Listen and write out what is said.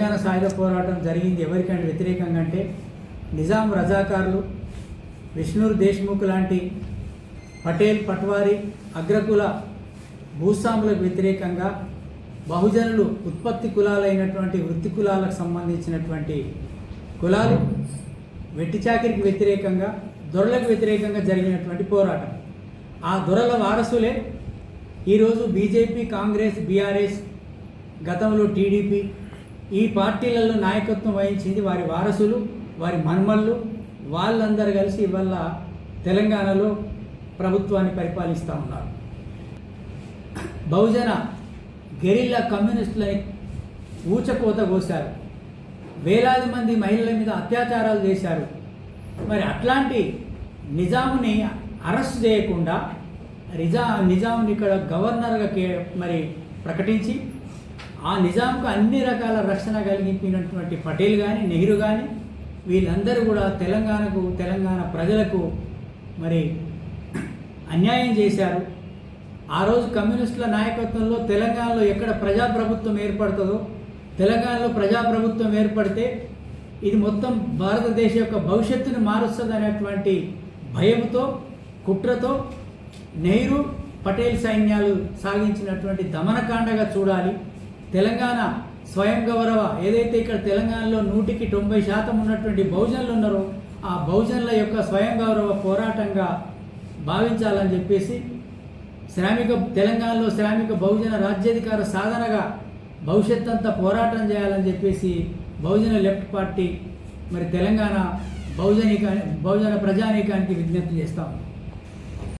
తెలంగాణ సాయుధ పోరాటం జరిగింది ఎవరికంటే వ్యతిరేకంగా అంటే నిజాం రజాకారులు విష్ణూర్ దేశ్ముఖ్ లాంటి పటేల్ పట్వారి అగ్రకుల భూస్వాములకు వ్యతిరేకంగా బహుజనులు ఉత్పత్తి కులాలైనటువంటి వృత్తి కులాలకు సంబంధించినటువంటి కులాలు వెట్టిచాకిరికి వ్యతిరేకంగా దొరలకు వ్యతిరేకంగా జరిగినటువంటి పోరాటం. ఆ దొరల వారసులే ఈరోజు బీజేపీ కాంగ్రెస్ బీఆర్ఎస్ గతంలో టీడీపీ ఈ పార్టీలలో నాయకత్వం వహించింది వారి వారసులు వారి మన్మళ్ళు. వాళ్ళందరూ కలిసి ఇవాళ తెలంగాణలో ప్రభుత్వాన్ని పరిపాలిస్తూ ఉన్నారు. బహుజన గెరిల్లా కమ్యూనిస్టులని ఊచకోత కోశారు. వేలాది మంది మహిళల మీద అత్యాచారాలు చేశారు. మరి అట్లాంటి నిజాముని అరెస్ట్ చేయకుండా నిజా నిజాంని ఇక్కడ గవర్నర్గా కే మరి ప్రకటించి ఆ నిజాంకు అన్ని రకాల రక్షణ కలిగించినటువంటి పటేల్ కానీ నెహ్రూ కానీ వీళ్ళందరూ కూడా తెలంగాణకు తెలంగాణ ప్రజలకు మరి అన్యాయం చేశారు. ఆ రోజు కమ్యూనిస్టుల నాయకత్వంలో తెలంగాణలో ఎక్కడ ప్రజాప్రభుత్వం ఏర్పడుతుందో తెలంగాణలో ప్రజాప్రభుత్వం ఏర్పడితే ఇది మొత్తం భారతదేశ యొక్క భవిష్యత్తును మారుస్తుంది అనేటువంటి భయంతో కుట్రతో నెహ్రూ పటేల్ సైన్యాలు సాగించినటువంటి దమనకాండగా చూడాలి. తెలంగాణ స్వయం గౌరవ ఏదైతే ఇక్కడ తెలంగాణలో నూటికి తొంభై శాతం ఉన్నటువంటి బహుజనులు ఉన్నారో ఆ బహుజనుల యొక్క స్వయం గౌరవ పోరాటంగా భావించాలని చెప్పేసి శ్రామిక తెలంగాణలో శ్రామిక బహుజన రాజ్యాధికార సాధనగా భవిష్యత్ అంతా పోరాటం చేయాలని చెప్పేసి బహుజన లెఫ్ట్ పార్టీ మరి తెలంగాణ బహుజనీకా బహుజన ప్రజానీకానికి విజ్ఞప్తి చేస్తాం